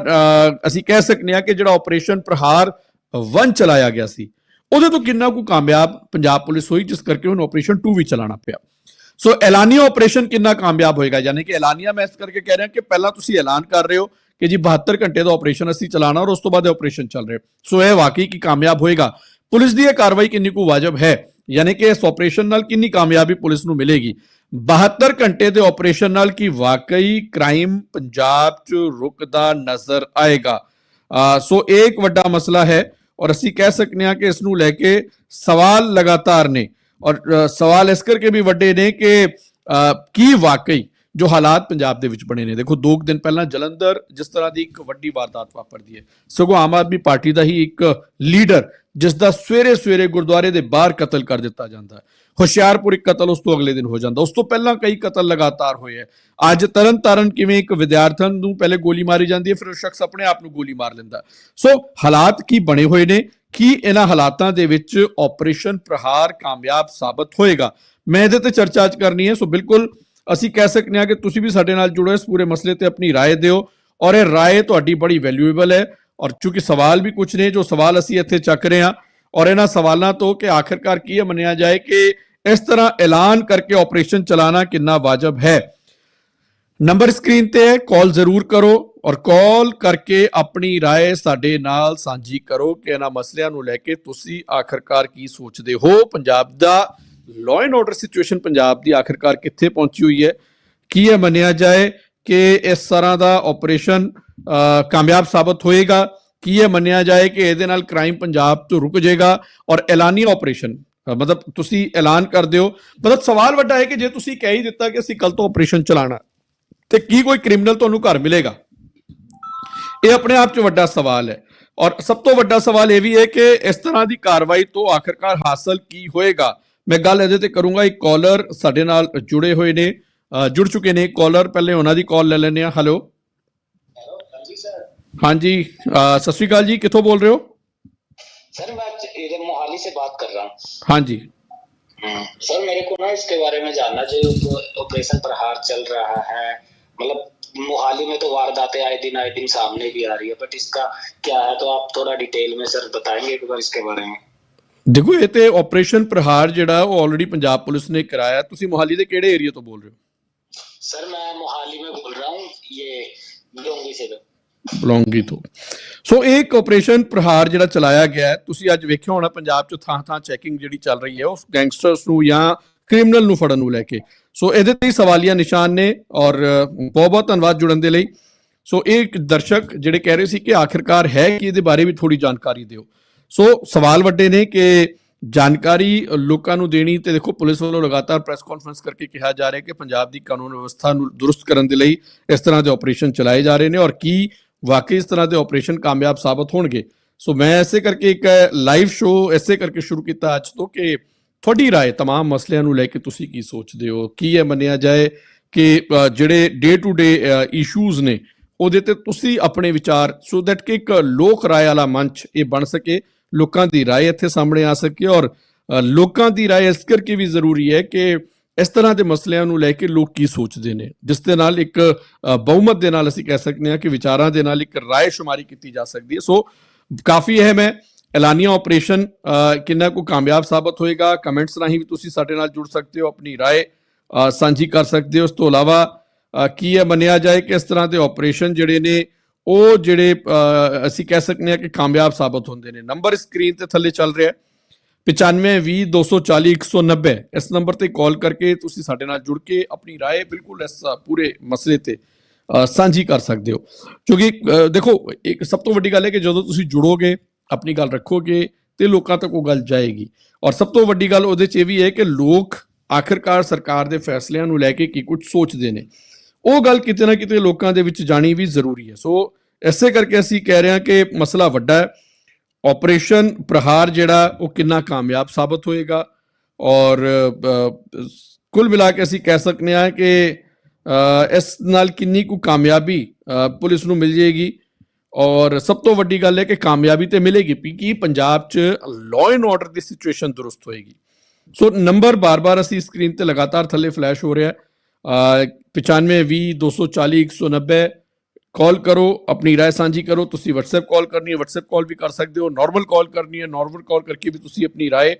ਅਸੀਂ ਕਹਿ ਸਕਨੇ ਆ ਕਿ ਜਿਹੜਾ ਆਪਰੇਸ਼ਨ ਪ੍ਰਹਾਰ 1 ਚਲਾਇਆ ਗਿਆ ਸੀ। ਉਹਦੇ ਤੋਂ ਕਿੰਨਾ ਕੁ ਕਾਮਯਾਬ ਪੰਜਾਬ ਪੁਲਿਸ ਹੋਈ, ਜਿਸ ਕਰਕੇ ਉਹਨੂੰ ਆਪਰੇਸ਼ਨ 2 ਵੀ ਚਲਾਉਣਾ ਪਿਆ। ਸੋ ਐਲਾਨੀਆ ਆਪਰੇਸ਼ਨ ਕਿੰਨਾ ਕਾਮਯਾਬ ਹੋਏਗਾ? ਯਾਨੀ ਕਿ ਐਲਾਨੀਆ ਮੈਂ ਇਸ ਕਰਕੇ ਕਹਿ ਰਿਹਾ ਕਿ ਪਹਿਲਾਂ ਤੁਸੀਂ ਐਲਾਨ ਕਰ ਰਹੇ ਹੋ ਕਿ ਜੀ 72 ਘੰਟੇ ਦਾ ਆਪਰੇਸ਼ਨ ਅਸੀਂ ਚਲਾਣਾ ਔਰ ਉਸ ਤੋਂ ਬਾਅਦ ਆਪਰੇਸ਼ਨ ਚੱਲ ਰਿਹਾ। ਸੋ ਇਹ ਵਾਕਈ ਕੀ ਕਾਮਯਾਬ ਹੋਏਗਾ। ਪੁਲਿਸ ਦੀ ਇਹ ਕਾਰਵਾਈ ਕਿੰਨੀ ਕੁ ਵਾਜਬ ਹੈ? ਯਾਨੀ ਕਿ ਇਸ ਆਪਰੇਸ਼ਨ ਨਾਲ ਕਿੰਨੀ ਕਾਮਯਾਬੀ ਪੁਲਿਸ ਨੂੰ ਮਿਲੇਗੀ? 72 ਘੰਟੇ ਦੇ ਆਪਰੇਸ਼ਨ ਨਾਲ ਕੀ ਵਾਕਈ ਕ੍ਰਾਈਮ ਪੰਜਾਬ 'ਚ ਰੁਕਦਾ ਨਜ਼ਰ ਆਏਗਾ? ਸੋ ਇਹ ਇੱਕ ਵੱਡਾ ਮਸਲਾ ਹੈ। ਔਰ ਅਸੀਂ ਕਹਿ ਸਕਨੇ ਹਾਂ ਕਿ ਇਸ ਨੂੰ ਲੈ ਕੇ ਸਵਾਲ ਲਗਾਤਾਰ ਨੇ ਔਰ ਸਵਾਲ ਇਸ ਕਰਕੇ ਵੀ ਵੱਡੇ ਨੇ ਕਿ ਅ, ਕੀ ਵਾਕਈ ਜੋ ਹਾਲਾਤ ਪੰਜਾਬ ਦੇ ਵਿੱਚ ਬਣੇ ਨੇ ਦੇਖੋ ਦੋ ਕੁ ਦਿਨ ਪਹਿਲਾਂ ਜਲੰਧਰ ਜਿਸ ਤਰ੍ਹਾਂ ਦੀ ਇੱਕ ਵੱਡੀ ਵਾਰਦਾਤ ਵਾਪਰਦੀ ਹੈ ਸਗੋਂ ਆਮ ਆਦਮੀ ਪਾਰਟੀ ਦਾ ਹੀ ਇੱਕ ਲੀਡਰ ਜਿਸ ਦਾ ਸਵੇਰੇ ਸਵੇਰੇ ਗੁਰਦੁਆਰੇ ਦੇ ਬਾਹਰ ਕਤਲ ਕਰ ਦਿੱਤਾ ਜਾਂਦਾ ਹੈ ਹੁਸ਼ਿਆਰਪੁਰ ਇੱਕ ਕਤਲ ਉਸ ਤੋਂ ਅਗਲੇ ਦਿਨ ਹੋ ਜਾਂਦਾ ਉਸ ਤੋਂ ਪਹਿਲਾਂ ਕਈ ਕਤਲ ਲਗਾਤਾਰ ਹੋਏ ਹੈ ਅੱਜ ਤਰਨ ਤਾਰਨ ਕਿਵੇਂ ਇੱਕ ਵਿਦਿਆਰਥਣ ਨੂੰ ਪਹਿਲੇ ਗੋਲੀ ਮਾਰੀ ਜਾਂਦੀ ਹੈ ਫਿਰ ਉਹ ਸ਼ਖਸ ਆਪਣੇ ਆਪ ਨੂੰ ਗੋਲੀ ਮਾਰ ਲੈਂਦਾ ਹੈ। ਸੋ ਹਾਲਾਤ ਕੀ ਬਣੇ ਹੋਏ ਨੇ ਕੀ ਇਹਨਾਂ ਹਾਲਾਤਾਂ ਦੇ ਵਿੱਚ ਆਪਰੇਸ਼ਨ ਪ੍ਰਹਾਰ ਕਾਮਯਾਬ ਸਾਬਤ ਹੋਏਗਾ ਮੈਂ ਇਹਦੇ ਤੇ ਚਰਚਾ ਅੱਜ ਕਰਨੀ ਹੈ ਸੋ ਬਿਲਕੁਲ ਅਸੀਂ ਕਹਿ ਸਕਨੇ ਹਾਂ ਕਿ ਤੁਸੀਂ ਵੀ ਸਾਡੇ ਨਾਲ ਜੁੜੋ ਇਸ ਪੂਰੇ ਮਸਲੇ ਤੇ ਆਪਣੀ رائے ਦਿਓ ਔਰ ਇਹ رائے ਤੁਹਾਡੀ ਬੜੀ ਵੈਲਿਊਏਬਲ ਹੈ ਔਰ ਚੂੰਕਿ ਸਵਾਲ ਵੀ ਕੁਝ ਨੇ ਜੋ ਸਵਾਲ ਅਸੀਂ ਇੱਥੇ ਚੱਕ ਰਹੇ ਹਾਂ ਔਰ ਇਹਨਾਂ ਸਵਾਲਾਂ ਤੋਂ ਕਿ ਆਖਿਰਕਾਰ ਕੀ ਇਹ ਮੰਨਿਆ ਜਾਏ ਕਿ ਇਸ ਤਰ੍ਹਾਂ ਐਲਾਨ ਕਰਕੇ ਆਪਰੇਸ਼ਨ ਚਲਾਣਾ ਕਿੰਨਾ ਵਾਜਬ ਹੈ ਨੰਬਰ ਸਕਰੀਨ ਤੇ ਹੈ ਕਾਲ ਜ਼ਰੂਰ ਕਰੋ ਔਰ ਕਾਲ ਕਰਕੇ ਆਪਣੀ رائے ਸਾਡੇ ਨਾਲ ਸਾਂਝੀ ਕਰੋ ਕਿ ਇਹਨਾਂ ਮਸਲਿਆਂ ਨੂੰ ਲੈ ਕੇ ਤੁਸੀਂ ਆਖਰਕਾਰ ਕੀ ਸੋਚਦੇ ਹੋ ਪੰਜਾਬ ਦਾ law and order situation Punjab ਦੀ ਆਖਰਕਾਰ ਕਿੱਥੇ ਪਹੁੰਚੀ ਹੋਈ ਹੈ ਕੀ ਇਹ ਮੰਨਿਆ ਜਾਏ ਕਿ ਇਸ ਤਰ੍ਹਾਂ ਦਾ ਆਪਰੇਸ਼ਨ ਅ, ਕਾਮਯਾਬ ਸਾਬਤ ਹੋਏਗਾ ਕੀ ਇਹ ਮੰਨਿਆ ਜਾਏ ਕਿ ਇਹਦੇ ਨਾਲ ਕ੍ਰਾਈਮ ਪੰਜਾਬ ਤੋਂ ਰੁਕ ਜਾਏਗਾ ਔਰ ਐਲਾਨੀ ਆਪਰੇਸ਼ਨ ਅ, ਮਤਲਬ ਤੁਸੀਂ ਐਲਾਨ ਕਰ ਦਿਓ ਮਤਲਬ ਸਵਾਲ ਵੱਡਾ ਹੈ ਕਿ ਜੇ ਤੁਸੀਂ ਕਹਿ ਹੀ ਦਿੱਤਾ ਕਿ ਅਸੀਂ ਕੱਲ ਤੋਂ ਆਪਰੇਸ਼ਨ ਚਲਾਣਾ ਤੇ ਕੀ ਕੋਈ ਕ੍ਰਿਮੀਨਲ ਤੁਹਾਨੂੰ ਘਰ ਮਿਲੇਗਾ? ਇਹ ਆਪਣੇ ਆਪ 'ਚ ਵੱਡਾ ਸਵਾਲ ਹੈ। ਔਰ ਸਭ ਤੋਂ ਵੱਡਾ ਸਵਾਲ ਇਹ ਵੀ ਹੈ ਕਿ ਇਸ ਤਰ੍ਹਾਂ ਦੀ ਕਾਰਵਾਈ ਤੋਂ ਆਖਰਕਾਰ ਹਾਸਲ ਕੀ ਹੋਏਗਾ? ਮੈਂ ਗੱਲ ਇਹਦੇ ਤੇ ਕਰੂੰਗਾ ਇੱਕ ਕਾਲਰ ਸਾਡੇ ਨਾਲ ਜੁੜੇ ਹੋਏ ਨੇ ਜੁੜ ਚੁੱਕੇ ਨੇ। ਕਾਲਰ ਪਹਿਲੇ ਉਹਨਾਂ ਦੀ ਕਾਲ ਲੈ ਲੈਣੇ ਆ ਹੈਲੋ ਹਾਂਜੀ ਸਤਿ ਸ਼੍ਰੀ ਅਕਾਲ ਜੀ ਕਿੱਥੋਂ ਬੋਲ ਰਹੇ ਹੋ? ਸਰ ਮੈਂ से बात कर रहा हूँ ਹਾਂਜੀ सर मेरे को ना इसके बारे में जानना चाहिए जो ऑपरेशन प्रहार चल रहा है मतलब मोहाली में तो वारदातें आए दिन आए दिन सामने भी आ रही है बट इसका क्या है तो आप थोड़ा डिटेल में सर बताएंगे एक बार इसके बारे में ਦੇਖੋ ਇਹ ਤੇ ਆਪਰੇਸ਼ਨ ਪ੍ਰਹਾਰ ਜਿਹੜਾ ਉਹ ਆਲਰੇਡੀ ਪੰਜਾਬ ਪੁਲਿਸ ਨੇ ਕਰਾਇਆ ਤੁਸੀਂ ਮੋਹਾਲੀ ਦੇ ਕਿਹੜੇ ਏਰੀਆ ਤੋਂ ਬੋਲ ਰਹੇ ਹੋ सर मैं मोहाली में बोल रहा हूँ ये डोंगी से ਬਲੌਂਗੀ ਤੋਂ। ਸੋ ਇਹ ਇੱਕ ਆਪਰੇਸ਼ਨ ਪ੍ਰਹਾਰ ਜਿਹੜਾ ਚਲਾਇਆ ਗਿਆ ਹੈ, ਤੁਸੀਂ ਅੱਜ ਵੇਖਿਆ ਹੋਣਾ ਪੰਜਾਬ 'ਚ ਥਾਂ ਥਾਂ ਚੈਕਿੰਗ ਜਿਹੜੀ ਚੱਲ ਰਹੀ ਹੈ ਉਸ ਗੈਂਗਸਟਰਸ ਨੂੰ ਜਾਂ ਕ੍ਰਿਮੀਨਲ ਨੂੰ ਫੜਨ ਨੂੰ ਲੈ ਕੇ। ਸੋ ਇਹਦੇ ਤੇ ਹੀ ਸਵਾਲੀਆ ਨਿਸ਼ਾਨ ਨੇ ਔਰ ਬਹੁਤ ਬਹੁਤ ਧੰਨਵਾਦ ਜੁੜਨ ਦੇ ਲਈ। ਸੋ ਇਹ ਇੱਕ ਦਰਸ਼ਕ ਜਿਹੜੇ ਕਹਿ ਰਹੇ ਸੀ ਕਿ ਆਖਿਰਕਾਰ ਹੈ ਕਿ, ਇਹਦੇ ਬਾਰੇ ਵੀ ਥੋੜੀ ਜਾਣਕਾਰੀ ਦਿਓ। ਸੋ ਸਵਾਲ ਵੱਡੇ ਨੇ ਕਿ ਜਾਣਕਾਰੀ ਲੋਕਾਂ ਨੂੰ ਦੇਣੀ ਤੇ ਦੇਖੋ ਪੁਲਿਸ ਵੱਲੋਂ ਲਗਾਤਾਰ ਪ੍ਰੈਸ ਕਾਨਫਰੰਸ ਕਰਕੇ ਕਿਹਾ ਜਾ ਰਿਹਾ ਕਿ ਪੰਜਾਬ ਦੀ ਕਾਨੂੰਨ ਵਿਵਸਥਾ ਨੂੰ ਦਰੁਸਤ ਕਰਨ ਦੇ ਲਈ ਇਸ ਤਰ੍ਹਾਂ ਦੇ ਆਪਰੇਸ਼ਨ ਚਲਾਏ ਜਾ ਰਹੇ ਨੇ ਔਰ ਕੀ ਵਾਕਈ ਇਸ ਤਰ੍ਹਾਂ ਦੇ ਆਪਰੇਸ਼ਨ ਕਾਮਯਾਬ ਸਾਬਤ ਹੋਣਗੇ ਸੋ ਮੈਂ ਐਸੇ ਕਰਕੇ ਇੱਕ ਲਾਈਵ ਸ਼ੋਅ ਐਸੇ ਕਰਕੇ ਸ਼ੁਰੂ ਕੀਤਾ ਅੱਜ ਤੋਂ ਕਿ ਤੁਹਾਡੀ رائے तमाम ਮਸਲਿਆਂ ਨੂੰ ਲੈ ਕੇ ਤੁਸੀਂ ਕੀ ਸੋਚਦੇ ਹੋ ਕੀ ਇਹ ਮੰਨਿਆ ਜਾਏ ਕਿ ਅ, ਜਿਹੜੇ ਡੇ ਟੂ ਡੇ ਇਸ਼ੂਜ਼ ਨੇ ਉਹਦੇ ਤੇ ਤੁਸੀਂ ਆਪਣੇ ਵਿਚਾਰ ਸੋ ਦੈਟ ਕਿ ਇੱਕ ਲੋਕ ਰਾਏ ਵਾਲਾ ਮੰਚ ਇਹ ਬਣ ਸਕੇ ਲੋਕਾਂ ਦੀ ਰਾਏ ਇੱਥੇ ਸਾਹਮਣੇ ਆ ਸਕੇ ਔਰ ਅ, ਲੋਕਾਂ ਦੀ ਰਾਏ ਇਸ ਕਰਕੇ ਵੀ ਜ਼ਰੂਰੀ ਹੈ ਕਿ ਇਸ ਤਰ੍ਹਾਂ ਦੇ ਮਸਲਿਆਂ ਨੂੰ ਲੈ ਕੇ ਲੋਕ ਕੀ ਸੋਚਦੇ ਨੇ? ਜਿਸ ਦੇ ਨਾਲ ਇੱਕ ਬਹੁਮਤ ਦੇ ਨਾਲ ਅਸੀਂ ਕਹਿ ਸਕਦੇ ਹਾਂ ਕਿ ਵਿਚਾਰਾਂ ਦੇ ਨਾਲ ਇੱਕ ਰਾਏ ਸ਼ੁਮਾਰੀ ਕੀਤੀ ਜਾ ਸਕਦੀ ਹੈ। ਸੋ ਕਾਫੀ ਅਹਿਮ ਹੈ। ਐਲਾਨੀਆ ਆਪਰੇਸ਼ਨ ਕਿੰਨਾ ਕੁ ਕਾਮਯਾਬ ਸਾਬਤ ਹੋਏਗਾ? ਕਮੈਂਟਸ ਰਾਹੀਂ ਵੀ ਤੁਸੀਂ ਸਾਡੇ ਨਾਲ ਜੁੜ ਸਕਦੇ ਹੋ, ਆਪਣੀ ਰਾਏ ਸਾਂਝੀ ਕਰ ਸਕਦੇ ਹੋ। ਉਸ ਤੋਂ ਇਲਾਵਾ ਕੀ ਇਹ ਮੰਨਿਆ ਜਾਏ ਕਿ ਇਸ ਤਰ੍ਹਾਂ ਦੇ ਆਪਰੇਸ਼ਨ ਜਿਹੜੇ ਨੇ, ਉਹ ਜਿਹੜੇ ਅਸੀਂ ਕਹਿ ਸਕਦੇ ਹਾਂ ਕਿ ਕਾਮਯਾਬ ਸਾਬਤ ਹੁੰਦੇ ਨੇ। ਨੰਬਰ ਸਕਰੀਨ ਤੇ ਥੱਲੇ ਚੱਲ ਰਿਹਾ ਹੈ। 9520240190 ਇਸ ਨੰਬਰ ਤੇ ਕਾਲ ਕਰਕੇ ਤੁਸੀਂ ਸਾਡੇ ਨਾਲ ਜੁੜ ਕੇ ਆਪਣੀ رائے ਬਿਲਕੁਲ ਇਸ ਪੂਰੇ ਮਸਲੇ ਤੇ ਅ, ਸਾਂਝੀ ਕਰ ਸਕਦੇ ਹੋ ਕਿਉਂਕਿ ਅ, ਦੇਖੋ ਇੱਕ ਸਭ ਤੋਂ ਵੱਡੀ ਗੱਲ ਹੈ ਕਿ ਜਦੋਂ ਤੁਸੀਂ ਜੁੜੋਗੇ ਆਪਣੀ ਗੱਲ ਰੱਖੋਗੇ ਤੇ ਲੋਕਾਂ ਤੱਕ ਉਹ ਗੱਲ ਜਾਏਗੀ ਔਰ ਸਭ ਤੋਂ ਵੱਡੀ ਗੱਲ ਉਹਦੇ 'ਚ ਇਹ ਵੀ ਹੈ ਕਿ ਲੋਕ ਆਖਿਰਕਾਰ ਸਰਕਾਰ ਦੇ ਫੈਸਲਿਆਂ ਨੂੰ ਲੈ ਕੇ ਕੀ ਕੁਝ ਸੋਚਦੇ ਨੇ ਉਹ ਗੱਲ ਕਿਤੇ ਨਾ ਕਿਤੇ ਲੋਕਾਂ ਦੇ ਵਿੱਚ ਜਾਣੀ ਵੀ ਜ਼ਰੂਰੀ ਹੈ ਸੋ ਐਸੇ ਕਰਕੇ ਅਸੀਂ ਕਹਿ ਰਹੇ ਹਾਂ ਕਿ ਮਸਲਾ ਵੱਡਾ ਹੈ ਆਪਰੇਸ਼ਨ ਪ੍ਰਹਾਰ ਜਿਹੜਾ, ਉਹ ਕਿੰਨਾ ਕਾਮਯਾਬ ਸਾਬਤ ਹੋਏਗਾ? ਔਰ ਕੁੱਲ ਮਿਲਾ ਕੇ ਅਸੀਂ ਕਹਿ ਸਕਨੇ ਆ ਕਿ ਇਸ ਨਾਲ ਕਿੰਨੀ ਕੁ ਕਾਮਯਾਬੀ ਪੁਲਿਸ ਨੂੰ ਮਿਲ ਜੇਗੀ ਔਰ ਸਭ ਤੋਂ ਵੱਡੀ ਗੱਲ ਹੈ ਕਿ ਕਾਮਯਾਬੀ ਤੇ ਮਿਲੇਗੀ ਵੀ ਕੀ ਪੰਜਾਬ 'ਚ ਲਾਅ ਐਂਡ ਆਰਡਰ ਦੀ ਸਿਚੁਏਸ਼ਨ ਦਰੁਸਤ ਹੋਏਗੀ। ਸੋ ਨੰਬਰ ਬਾਰ-ਬਾਰ ਅਸੀਂ ਸਕਰੀਨ ਤੇ ਲਗਾਤਾਰ ਥੱਲੇ ਫਲੈਸ਼ ਹੋ ਰਿਹਾ ਹੈ। 9520240190 ਕਾਲ ਕਰੋ ਆਪਣੀ رائے ਸਾਂਝੀ ਕਰੋ ਤੁਸੀਂ WhatsApp ਕਾਲ ਕਰਨੀ ਹੈ WhatsApp ਕਾਲ ਵੀ ਕਰ ਸਕਦੇ ਹੋ ਨਾਰਮਲ ਕਾਲ ਕਰਨੀ ਹੈ ਨਾਰਮਲ ਕਾਲ ਕਰਕੇ ਵੀ ਤੁਸੀਂ ਆਪਣੀ رائے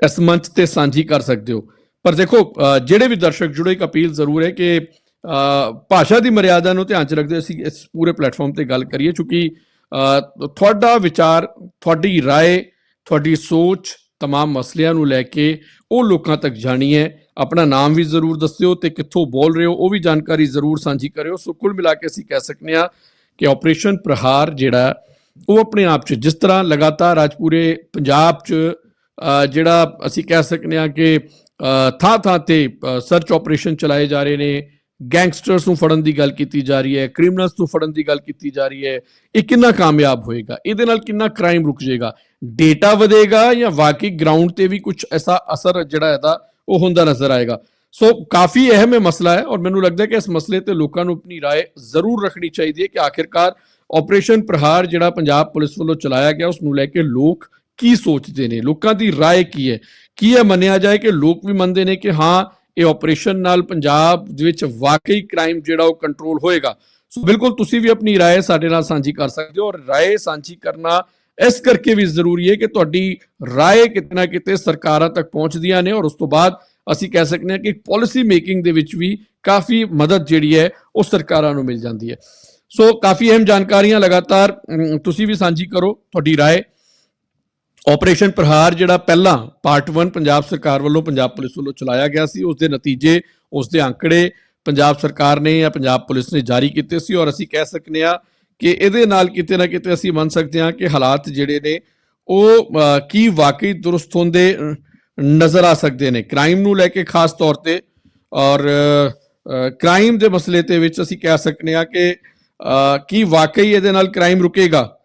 ਇਸ ਮੰਚ ਤੇ ਸਾਂਝੀ ਕਰ ਸਕਦੇ ਹੋ ਪਰ ਦੇਖੋ ਅ, ਜਿਹੜੇ ਵੀ ਦਰਸ਼ਕ ਜੁੜੇ ਇੱਕ ਅਪੀਲ ਜ਼ਰੂਰ ਹੈ ਕਿ ਅ, ਭਾਸ਼ਾ ਦੀ ਮਰਿਆਦਾ ਨੂੰ ਧਿਆਨ 'ਚ ਰੱਖਦੇ ਅਸੀਂ ਇਸ ਪੂਰੇ ਪਲੇਟਫਾਰਮ ਤੇ ਗੱਲ ਕਰੀਏ ਕਿਉਂਕਿ ਅ, ਤੁਹਾਡਾ ਵਿਚਾਰ ਤੁਹਾਡੀ رائے ਤੁਹਾਡੀ ਸੋਚ तमाम ਮਸਲਿਆਂ ਨੂੰ ਲੈ ਕੇ ਉਹ ਲੋਕਾਂ ਤੱਕ ਜਾਣੀ ਹੈ ਆਪਣਾ ਨਾਮ ਵੀ ਜ਼ਰੂਰ ਦੱਸਿਓ ਤੇ ਕਿੱਥੋਂ ਬੋਲ ਰਹੇ ਹੋ, ਉਹ ਵੀ ਜਾਣਕਾਰੀ ਜ਼ਰੂਰ ਸਾਂਝੀ ਕਰਿਓ। ਸੋ ਕੁੱਲ ਮਿਲਾ ਕੇ ਅਸੀਂ ਕਹਿ ਸਕਨੇ ਆ ਕਿ ਆਪਰੇਸ਼ਨ ਪ੍ਰਹਾਰ ਜਿਹੜਾ, ਉਹ ਆਪਣੇ ਆਪ 'ਚ ਜਿਸ ਤਰ੍ਹਾਂ ਲਗਾਤਾਰ ਅੱਜ ਪੂਰੇ ਪੰਜਾਬ 'ਚ ਜਿਹੜਾ ਅਸੀਂ ਕਹਿ ਸਕਨੇ ਆ ਕਿ ਥਾਂ ਥਾਂ ਤੇ ਸਰਚ ਆਪਰੇਸ਼ਨ ਚਲਾਏ ਜਾ ਰਹੇ ਨੇ ਗੈਂਗਸਟਰਸ ਨੂੰ ਫੜਨ ਦੀ ਗੱਲ ਕੀਤੀ ਜਾ ਰਹੀ ਹੈ ਕ੍ਰਿਮੀਨਲਸ ਨੂੰ ਫੜਨ ਦੀ ਗੱਲ ਕੀਤੀ ਜਾ ਰਹੀ ਹੈ, ਇਹ ਕਿੰਨਾ ਕਾਮਯਾਬ ਹੋਏਗਾ? ਇਹਦੇ ਨਾਲ ਕਿੰਨਾ ਕ੍ਰਾਈਮ ਰੁਕ ਜਾਏਗਾ? ਡੇਟਾ ਵਧੇਗਾ ਜਾਂ ਵਾਕਈ ਗਰਾਊਂਡ ਤੇ ਵੀ ਕੁਝ ਐਸਾ ਅਸਰ ਜਿਹੜਾ ਇਹਦਾ ਉਹ ਹੁੰਦਾ ਨਜ਼ਰ ਆਏਗਾ ਸੋ ਕਾਫੀ ਅਹਿਮ ਇਹ ਮਸਲਾ ਹੈ ਔਰ ਮੈਨੂੰ ਲੱਗਦਾ ਹੈ ਕਿ ਇਸ ਮਸਲੇ ਤੇ ਲੋਕਾਂ ਨੂੰ ਆਪਣੀ رائے ਜ਼ਰੂਰ ਰੱਖਣੀ ਚਾਹੀਦੀ ਹੈ ਕਿ ਆਖਿਰਕਾਰ ਆਪਰੇਸ਼ਨ ਪ੍ਰਹਾਰ ਜਿਹੜਾ ਪੰਜਾਬ ਪੁਲਿਸ ਵੱਲੋਂ ਚਲਾਇਆ ਗਿਆ ਉਸ ਨੂੰ ਲੈ ਕੇ ਲੋਕ ਕੀ ਸੋਚਦੇ ਨੇ ਲੋਕਾਂ ਦੀ رائے ਕੀ ਹੈ ਕੀ ਇਹ ਮੰਨਿਆ ਜਾਏ ਕਿ ਲੋਕ ਵੀ ਮੰਨਦੇ ਨੇ ਕਿ ਹਾਂ ਇਹ ਆਪਰੇਸ਼ਨ ਨਾਲ ਪੰਜਾਬ ਦੇ ਵਿੱਚ ਵਾਕਈ ਕ੍ਰਾਈਮ ਜਿਹੜਾ ਉਹ ਕੰਟਰੋਲ ਹੋਏਗਾ ਸੋ ਬਿਲਕੁਲ ਤੁਸੀਂ ਵੀ ਆਪਣੀ رائے ਸਾਡੇ ਨਾਲ ਸਾਂਝੀ ਕਰ ਸਕਦੇ ਹੋ ਔਰ رائے ਸਾਂਝੀ ਕਰਨਾ ਇਸ ਕਰਕੇ ਵੀ ਜ਼ਰੂਰੀ ਹੈ ਕਿ ਤੁਹਾਡੀ رائے ਕਿਤੇ ਨਾ ਕਿਤੇ ਸਰਕਾਰਾਂ ਤੱਕ ਪਹੁੰਚਦੀਆਂ ਨੇ ਔਰ ਉਸ ਤੋਂ ਬਾਅਦ ਅਸੀਂ ਕਹਿ ਸਕਦੇ ਹਾਂ ਕਿ ਪਾਲਿਸੀ ਮੇਕਿੰਗ ਦੇ ਵਿੱਚ ਵੀ ਕਾਫੀ ਮਦਦ ਜਿਹੜੀ ਹੈ ਉਹ ਸਰਕਾਰਾਂ ਨੂੰ ਮਿਲ ਜਾਂਦੀ ਹੈ ਸੋ ਕਾਫੀ ਅਹਿਮ ਜਾਣਕਾਰੀਆਂ ਲਗਾਤਾਰ ਅਮ, ਤੁਸੀਂ ਵੀ ਸਾਂਝੀ ਕਰੋ ਤੁਹਾਡੀ رائے ਆਪਰੇਸ਼ਨ ਪ੍ਰਹਾਰ ਜਿਹੜਾ ਪਹਿਲਾਂ ਪਾਰਟ 1 ਪੰਜਾਬ ਸਰਕਾਰ ਵੱਲੋਂ ਪੰਜਾਬ ਪੁਲਿਸ ਵੱਲੋਂ ਚਲਾਇਆ ਗਿਆ ਸੀ ਉਸ ਦੇ ਨਤੀਜੇ ਉਸ ਦੇ ਅੰਕੜੇ ਪੰਜਾਬ ਸਰਕਾਰ ਨੇ ਜਾਂ ਪੰਜਾਬ ਪੁਲਿਸ ਨੇ ਜਾਰੀ ਕੀਤੇ ਸੀ ਔਰ ਅਸੀਂ ਕਹਿ ਸਕਨੇ ਆ ਕਿ ਇਹਦੇ ਨਾਲ ਕਿਤੇ ਨਾ ਕਿਤੇ ਅਸੀਂ ਮੰਨ ਸਕਦੇ ਹਾਂ ਕਿ ਹਾਲਾਤ ਜਿਹੜੇ ਨੇ ਉਹ ਅ, ਕੀ ਵਾਕਈ ਦੁਰਸਤ ਹੁੰਦੇ ਅ, ਨਜ਼ਰ ਆ ਸਕਦੇ ਨੇ ਕ੍ਰਾਈਮ ਨੂੰ ਲੈ ਕੇ ਖਾਸ ਤੌਰ ਤੇ ਔਰ ਕ੍ਰਾਈਮ ਦੇ ਮਸਲੇ ਤੇ ਵਿੱਚ ਅਸੀਂ ਕਹਿ ਸਕਨੇ ਆ ਕਿ ਅ, ਕੀ ਵਾਕਈ ਇਹਦੇ ਨਾਲ ਕ੍ਰਾਈਮ ਰੁਕੇਗਾ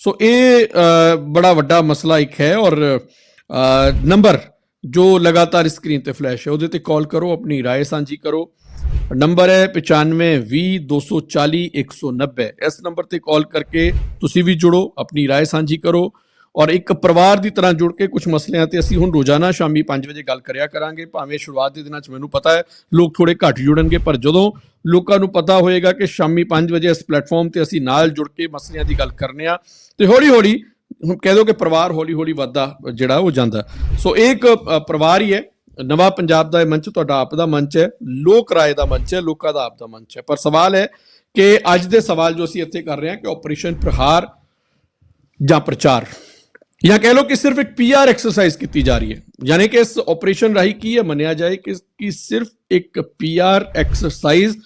ਸੋ ਇਹ ਅ, ਬੜਾ ਵੱਡਾ ਮਸਲਾ ਇੱਕ ਹੈ ਔਰ ਅ, ਨੰਬਰ ਜੋ ਲਗਾਤਾਰ ਸਕਰੀਨ ਤੇ ਫਲੈਸ਼ ਹੈ ਉਹਦੇ ਤੇ ਕਾਲ ਕਰੋ ਆਪਣੀ رائے ਸਾਂਝੀ ਕਰੋ ਨੰਬਰ ਹੈ 9520240190 ਇਸ ਨੰਬਰ ਤੇ ਕਾਲ ਕਰਕੇ ਤੁਸੀਂ ਵੀ ਜੁੜੋ ਆਪਣੀ رائے ਸਾਂਝੀ ਕਰੋ ਔਰ ਇੱਕ ਪਰਿਵਾਰ ਦੀ ਤਰ੍ਹਾਂ ਜੁੜ ਕੇ ਕੁਝ ਮਸਲਿਆਂ ਤੇ ਅਸੀਂ ਹੁਣ ਰੋਜ਼ਾਨਾ ਸ਼ਾਮੀ 5 ਵਜੇ ਗੱਲ ਕਰਿਆ ਕਰਾਂਗੇ ਭਾਵੇਂ ਸ਼ੁਰੂਆਤ ਦੇ ਦਿਨਾਂ 'ਚ ਮੈਨੂੰ ਪਤਾ ਹੈ ਲੋਕ ਥੋੜੇ ਘੱਟ ਜੁੜਨਗੇ ਪਰ ਜਦੋਂ ਲੋਕਾਂ ਨੂੰ ਪਤਾ ਹੋਏਗਾ ਕਿ ਸ਼ਾਮੀ 5 ਵਜੇ ਇਸ ਪਲੇਟਫਾਰਮ ਤੇ ਅਸੀਂ ਨਾਲ ਜੁੜ ਕੇ ਮਸਲਿਆਂ ਦੀ ਗੱਲ ਕਰਨੇ ਆ ਤੇ ਹੌਲੀ ਹੌਲੀ ਹੁਣ ਕਹਿ ਦੋ ਕਿ ਪਰਿਵਾਰ ਹੌਲੀ ਹੌਲੀ ਵੱਧਦਾ ਜਿਹੜਾ ਉਹ ਜਾਂਦਾ ਸੋ ਇਹ ਇੱਕ ਅ, ਪਰਿਵਾਰ ਹੀ ਹੈ ਨਵਾਂ ਪੰਜਾਬ ਦਾ ਇਹ ਮੰਚ ਤੁਹਾਡਾ ਆਪ ਦਾ ਮੰਚ ਹੈ, ਲੋਕ ਰਾਏ ਦਾ ਮੰਚ ਹੈ, ਲੋਕਾਂ ਦਾ ਆਪ ਦਾ ਮੰਚ ਹੈ। ਪਰ ਸਵਾਲ ਹੈ ਕਿ ਅੱਜ ਦੇ ਸਵਾਲ ਜੋ ਅਸੀਂ ਇੱਥੇ ਕਰ ਰਹੇ ਹਾਂ ਕਿ ਆਪਰੇਸ਼ਨ ਪ੍ਰਹਾਰ ਜਾਂ ਪ੍ਰਚਾਰ, ਜਾਂ ਕਹਿ ਲਓ ਕਿ ਸਿਰਫ ਇੱਕ ਪੀਆਰ ਐਕਸਰਸਾਈਜ਼ ਕੀਤੀ ਜਾ ਰਹੀ ਹੈ। ਯਾਨੀ ਕਿ ਇਸ ਆਪਰੇਸ਼ਨ ਰਾਹੀਂ ਕੀ ਇਹ ਮੰਨਿਆ ਜਾਏ ਕਿ ਕਿ ਸਿਰਫ ਇੱਕ ਪੀਆਰ ਐਕਸਰਸਾਈਜ਼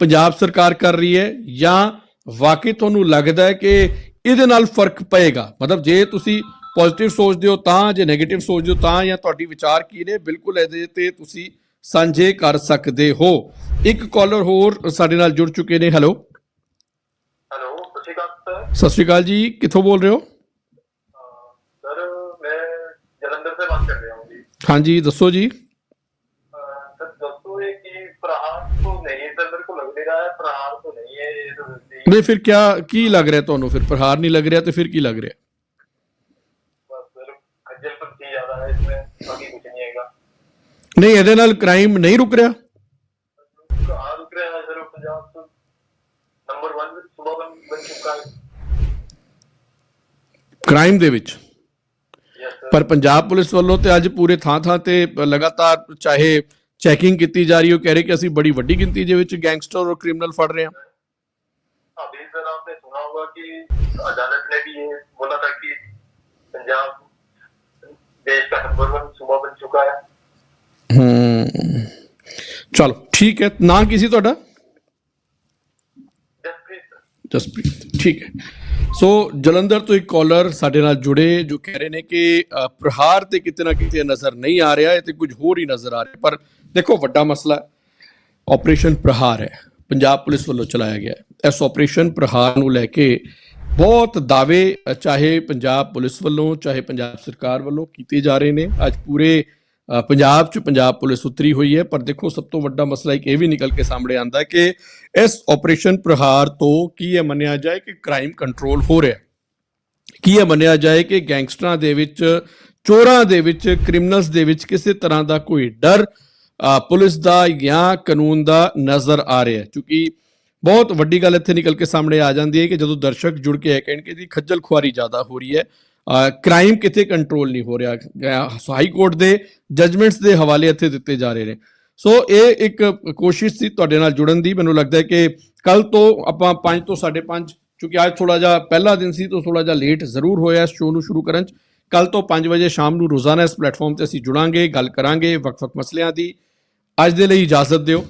ਪੰਜਾਬ ਸਰਕਾਰ ਕਰ ਰਹੀ ਹੈ ਜਾਂ ਵਾਕਈ ਤੁਹਾਨੂੰ ਲੱਗਦਾ ਹੈ ਕਿ ਇਹਦੇ ਨਾਲ ਫ਼ਰਕ ਪਏਗਾ? ਮਤਲਬ ਜੇ ਤੁਸੀਂ ਪੋਜ਼ਿਟਿਵ ਸੋਚਦੇ ਹੋ ਤਾਂ ਜੇ 네ਗੇਟਿਵ ਸੋਚਦੇ ਹੋ ਤਾਂ ਜਾਂ ਤੁਹਾਡੀ ਵਿਚਾਰ ਕੀ ਨੇ ਬਿਲਕੁਲ ਇਹਦੇ ਤੇ ਤੁਸੀਂ ਸਾਂਝੇ ਕਰ ਸਕਦੇ ਹੋ। ਇੱਕ ਕਾਲਰ ਹੋਰ ਸਾਡੇ ਨਾਲ ਜੁੜ ਚੁੱਕੇ ਨੇ। ਹੈਲੋ ਹੈਲੋ ਸਤਿ ਸ਼੍ਰੀ ਅਕਾਲ ਜੀ ਕਿੱਥੋਂ ਬੋਲ ਰਹੇ ਹੋ? ਸਰ ਮੈਂ ਜਲੰਧਰ ਤੋਂ ਬਾਤ ਕਰ ਰਿਹਾ ਹਾਂ ਜੀ। ਹਾਂਜੀ ਜੀ। ਦੱਸੋ ਇਹ ਕਿ ਲੱਗ ਰਿਹਾ ਫਿਰ ਕੀ ਲੱਗ ਰਿਹਾ ਤੁਹਾਨੂੰ? ਫਿਰ ਪ੍ਰਹਾਰ ਨਹੀਂ ਲੱਗ ਰਿਹਾ ਤੇ ਫਿਰ ਕੀ ਲੱਗ ਰਿਹਾ? ਨਹੀਂ ਇਹਦੇ ਨਾਲ ਕ੍ਰਾਈਮ ਨਹੀਂ ਰੁਕ ਰਿਹਾ कहाँ रुक रहे हैं सर पंजाब तो नंबर वन सुबह बन, बन चुका है ਕ੍ਰਾਈਮ ਦੇ ਵਿੱਚ यस सर ਪਰ ਪੰਜਾਬ ਪੁਲਿਸ ਵੱਲੋਂ ਤੇ ਅੱਜ ਪੂਰੇ ਥਾਂ ਥਾਂ ਤੇ ਲਗਾਤਾਰ ਚਾਹੇ ਚੈਕਿੰਗ ਕੀਤੀ ਜਾ ਰਹੀ ਹੈ ਉਹ ਕਹਿ ਰਹੇ ਕਿ ਅਸੀਂ ਬੜੀ ਵੱਡੀ ਗਿਣਤੀ ਦੇ ਵਿੱਚ ਗੈਂਗਸਟਰ ਔਰ ਕ੍ਰਿਮੀਨਲ ਫੜ ਰਹੇ ਹਾਂ अभी सर आपने सुना होगा कि अदालत ने भी ये बोला था कि पंजाब देश का नंबर वन सुबह बन चुका है ਹੂੰ। ਚਲੋ ਠੀਕ ਹੈ। ਨਾਂ ਕੀ ਸੀ ਤੁਹਾਡਾ? ਜਸਪ੍ਰੀਤ ਠੀਕ ਹੈ। ਸੋ ਜਲੰਧਰ ਤੋਂ ਇੱਕ ਕਾਲਰ ਸਾਡੇ ਨਾਲ ਜੁੜੇ ਜੋ ਕਹਿ ਰਹੇ ਨੇ ਕਿ ਪ੍ਰਹਾਰ ਤੇ ਕਿਤੇ ਨਾ ਕਿਤੇ ਨਜ਼ਰ ਨਹੀਂ ਆ ਰਿਹਾ ਤੇ ਕੁਝ ਹੋਰ ਹੀ ਨਜ਼ਰ ਆ ਰਿਹਾ। ਪਰ ਦੇਖੋ ਵੱਡਾ ਮਸਲਾ ਆਪਰੇਸ਼ਨ ਪ੍ਰਹਾਰ ਹੈ। ਪੰਜਾਬ ਪੁਲਿਸ ਵੱਲੋਂ ਚਲਾਇਆ ਗਿਆ ਇਸ ਆਪਰੇਸ਼ਨ ਪ੍ਰਹਾਰ ਨੂੰ ਲੈ ਕੇ ਬਹੁਤ ਦਾਅਵੇ ਚਾਹੇ ਪੰਜਾਬ ਪੁਲਿਸ ਵੱਲੋਂ ਚਾਹੇ ਪੰਜਾਬ ਸਰਕਾਰ ਵੱਲੋਂ ਕੀਤੇ ਜਾ ਰਹੇ ਨੇ। ਅੱਜ ਪੂਰੇ ਪੰਜਾਬ 'ਚ ਪੰਜਾਬ ਪੁਲਿਸ ਉਤਰੀ ਹੋਈ ਹੈ ਪਰ ਦੇਖੋ ਸਭ ਤੋਂ ਵੱਡਾ ਮਸਲਾ ਇੱਕ ਇਹ ਵੀ ਨਿਕਲ ਕੇ ਸਾਹਮਣੇ ਆਂਦਾ ਕਿ ਇਸ ਆਪਰੇਸ਼ਨ ਪ੍ਰਹਾਰ ਤੋਂ ਕੀ ਇਹ ਮੰਨਿਆ ਜਾਏ ਕਿ ਕ੍ਰਾਈਮ ਕੰਟਰੋਲ ਹੋ ਰਿਹਾ ਕੀ ਇਹ ਮੰਨਿਆ ਜਾਏ ਕਿ ਗੈਂਗਸਟਰਾਂ ਦੇ ਵਿੱਚ ਚੋਰਾਂ ਦੇ ਵਿੱਚ ਕ੍ਰਿਮੀਨਲਸ ਦੇ ਵਿੱਚ ਕਿਸੇ ਤਰ੍ਹਾਂ ਦਾ ਕੋਈ ਡਰ ਅ, ਪੁਲਿਸ ਦਾ ਜਾਂ ਕਾਨੂੰਨ ਦਾ ਨਜ਼ਰ ਆ ਰਿਹਾ ਹੈ? ਕਿਉਂਕਿ ਬਹੁਤ ਵੱਡੀ ਗੱਲ ਇੱਥੇ ਨਿਕਲ ਕੇ ਸਾਹਮਣੇ ਆ ਜਾਂਦੀ ਹੈ ਕਿ ਜਦੋਂ ਦਰਸ਼ਕ ਜੁੜ ਕੇ ਇਹ ਕਹਿਣਗੇ ਦੀ ਖੱਜਲ ਖੁਆਰੀ ਜ਼ਿਆਦਾ ਹੋ ਰਹੀ ਹੈ ਕ੍ਰਾਈਮ ਕਿਤੇ ਕੰਟਰੋਲ ਨਹੀਂ ਹੋ ਰਿਹਾ ਹਾਈ ਕੋਰਟ ਦੇ ਜਜਮੈਂਟਸ ਦੇ ਹਵਾਲੇ ਇੱਥੇ ਦਿੱਤੇ ਜਾ ਰਹੇ ਨੇ। ਸੋ ਇਹ ਇੱਕ ਕੋਸ਼ਿਸ਼ ਸੀ ਤੁਹਾਡੇ ਨਾਲ ਜੁੜਨ ਦੀ। ਮੈਨੂੰ ਲੱਗਦਾ ਹੈ ਕਿ ਕੱਲ ਤੋਂ ਆਪਾਂ 5 ਤੋਂ 5:30 ਕਿਉਂਕਿ ਅੱਜ ਥੋੜਾ ਜਿਹਾ ਪਹਿਲਾ ਦਿਨ ਸੀ, ਤਾਂ ਥੋੜਾ ਜਿਹਾ ਲੇਟ ਜ਼ਰੂਰ ਹੋਇਆ ਇਸ ਸ਼ੋਅ ਨੂੰ ਸ਼ੁਰੂ ਕਰਨ ਚ। ਕੱਲ ਤੋਂ 5 ਵਜੇ ਸ਼ਾਮ ਨੂੰ ਰੋਜ਼ਾਨਾ ਇਸ ਪਲੇਟਫਾਰਮ ਤੇ ਅਸੀਂ ਜੁੜਾਂਗੇ, ਗੱਲ ਕਰਾਂਗੇ, ਵੱਖ-ਵੱਖ ਮਸਲਿਆਂ ਦੀ। ਅੱਜ ਦੇ ਲਈ ਇਜਾਜ਼ਤ ਦਿਓ।